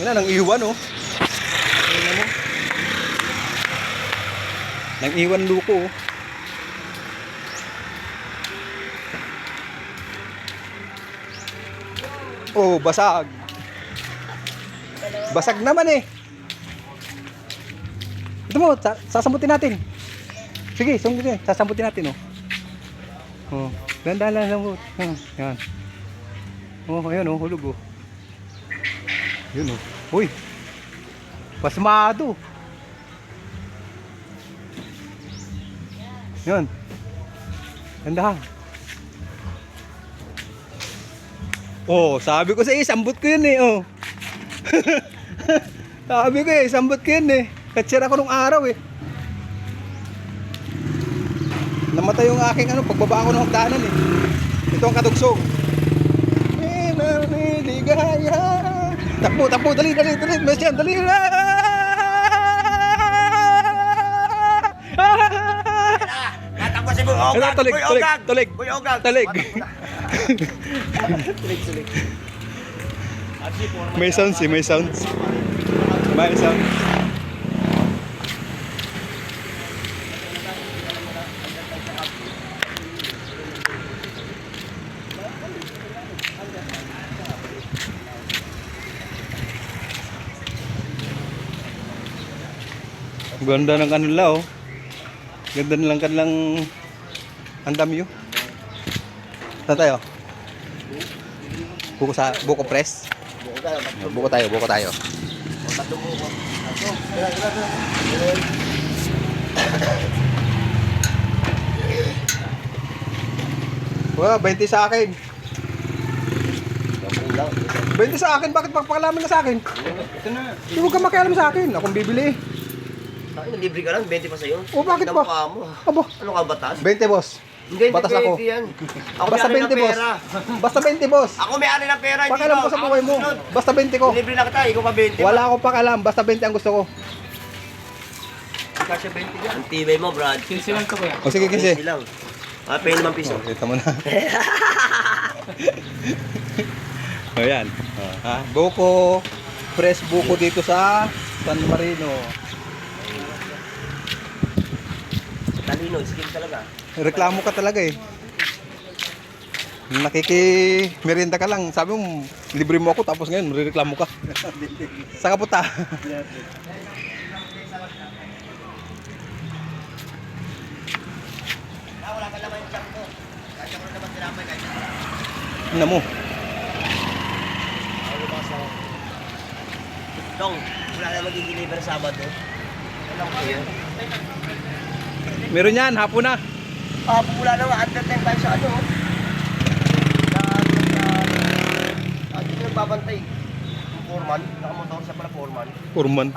Na, nang iwan oh. Tingnan mo. Nang iwan luko oh. Oh, basag. Basag naman eh. Ito mo, sa- sasambutin natin. Sige, sambutin. Sasambutin natin oh. Oh, ganda lang lang. Oh, yan. Oh, ayun oh, hulog oh. Yun oh. Uy. Pasmado. Yun. Ganda. Oh, sabi ko sa iyo, sambot ko yun eh, oh. sabi ko eh, sambot ko yun eh. Katsira ko nung araw eh. Namatay yung aking ano, pagbaba ko ng hagdanan eh. Ito ang katugsog. Eh, naliligaya. Takbo, takbo, dali, dali, dali, mas yan, dali. Natakbo si Boy Ogag! Ano, tulig, Boy tulig, Ogag! tulig. Boy Ogag! Talig. Tulig, tulig. May sounds may sounds. May sound. Ganda ng kanila oh. Ganda nilang kanilang andam yun. Saan tayo? Buko sa buko press. Buko tayo, buko tayo. Wah, 20 sa akin. 20 sa akin, bakit pagpakalaman ka sa akin? Hindi huwag ka makialam sa akin, akong bibili. Ay, libre ka lang, 20 pa sa'yo. Oh, bakit Ang ba? mukha mo. Abo, Ano ka, batas? 20 boss. Hindi, Batas ako. 20 yan. Ako Basta ng 20 boss. pera. Basta 20 boss. Ako may-ari ng pera, hindi Pakialam ko sa Ako buhay mo. susunod. Basta 20 ko. Libre na kita, ikaw pa 20. Wala akong pakialam, basta 20 ang gusto ko. Kasya 20 yan. Ang tibay mo, Brad. 15 lang to kuya. O sige kasi. 20 lang. Ah, pay naman piso. Oh, kita mo na. o yan. Oh, ha? Buko. Fresh buko dito sa San Marino. Talino, skill talaga. Reklamo ka talaga eh. Nakiki merienda ka lang. Sabi mo, libre mo ako tapos ngayon reklamo ka. Saan ka kahit Ano mo? Dong, wala na mag-deliver Sabado. Meron yan, hapon na. Ah, wala na nga, under time tayo sa ano. Na, na, ah, dito nagbabantay. Yung foreman, nakamotor sa pala foreman. Urman.